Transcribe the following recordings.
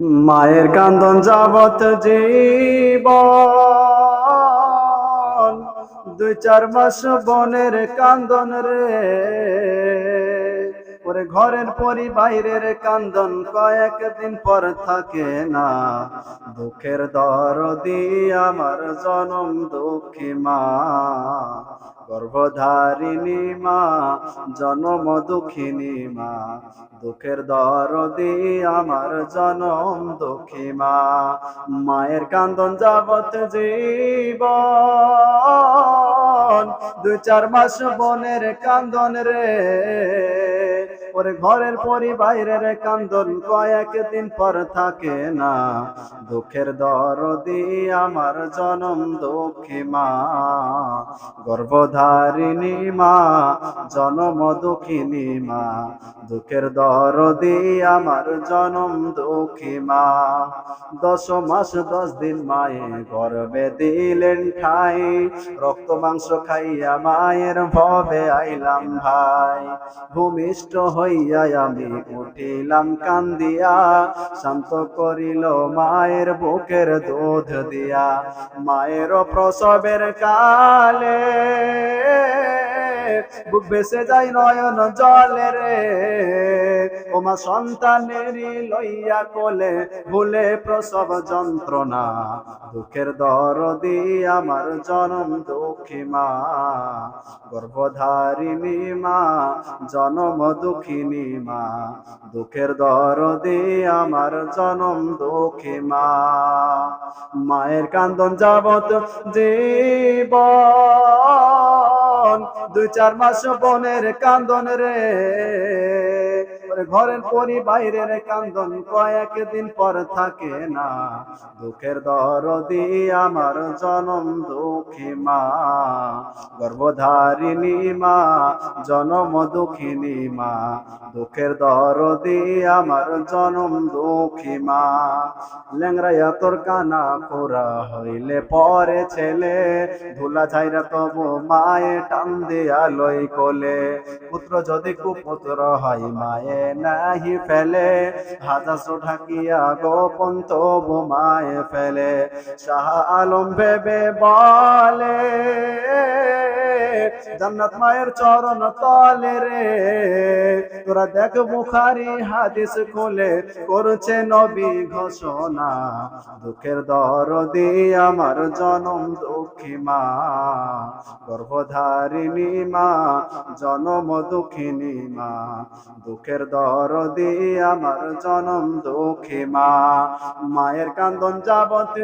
মায়ের কান্দন যাবত জীব দুই চার মাস বনের কান্দন রে। ওরে ঘরের পরি বাইরের কান্দন কয়েকদিন পর থাকে না। দুঃখের দরদি আমার জনম দুঃখী মা। গর্ভধারিণী মা, জনম দুঃখিনী মা। দুঃখের দরদি আমার জনম দুঃখী মা। মায়ের কান্দন যাবত জীবন, দুই চার মাস বনের কান্দন রে। ওরে ঘরের পরি বাইরের কান্দন কয়েকদিন পর থাকে না। দুঃখের দরদি আমার জনম দুঃখী মা। গর্ভধারিণী মা, জনম দুঃখিনী মা। দুঃখের দরদি আমার জনম দুঃখী মা। দশ মাস দশ দিন মায়ে গর্বে দিলেন ঠাই। রক্ত মাংস খাইয়া মায়ের ভবে আইলাম ভাই। ভূমিষ্ঠ হইয়া আমি উঠিলাম কান্দিয়া, শান্ত করিল মায়ের বুকের দুধ দিয়া। মায়ের প্রসবের কালে বুক বেসে যাই নয়ন জলে রে। ওমা সন্তানেরই লইয়া কোলে ভুলে প্রসব যন্ত্রণা। দুঃখের দরদি আমার জনম দুঃখী মা। গর্ভধারিণী মা, জনম দুঃখিনী মা। দুঃখের দরদি আমার জনম দুঃখী মা। মায়ের কান্দন যাবত জীবন, দুই চার মাস বনের কান্দন রে। ঘরের পরি বাইরের কান্দন কয়েকদিন পর থাকে না। দুঃখের দরদি আমার জনম দুঃখী মা। গর্ভধারিণী মা, জনম দুঃখিনী মা। দুঃখের দরদি আমার জনম দুঃখী মা। ল্যাংরাইয়া তোর কানা খোরা হইলে পরে ছেলে। ধুলা ছাইরা তবু মায়ে টান দিয়া লই কোলে। পুত্র যদি কুপুত্র হয় মায়ে নাহি ফেলে হাজাসো ঢাকিয়া গোপন তবু মায়ে ফেলে। শাহ আলম ভেবে বলে জান্নাত মায়ের চরণ তলে রে। তোরা দেখ বুখারি হাদিস খুলে করছে নবী ঘোষণা, দুঃখের দরদি আমার জনম দুঃখী মা, গর্ভধারিণী মা, জনম দুঃখিনী মা, দুঃখের দরদি আমার জনম দুঃখী মা, মায়ের কান্দন যাবত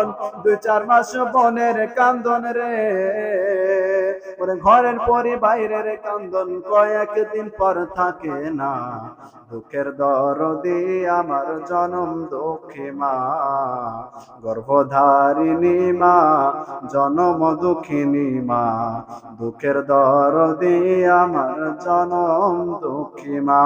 জীবন দুই চার মাস বনের কান্দন রে। ওরে ঘরের পরে বাইরের কান্দন কয়েকদিন পর থাকে না। দুঃখের দরদি আমার জনম দুঃখী মা। গর্ভধারিণী মা, জনম দুঃখিনী মা। দুঃখের দরদি আমার জনম দুঃখী মা।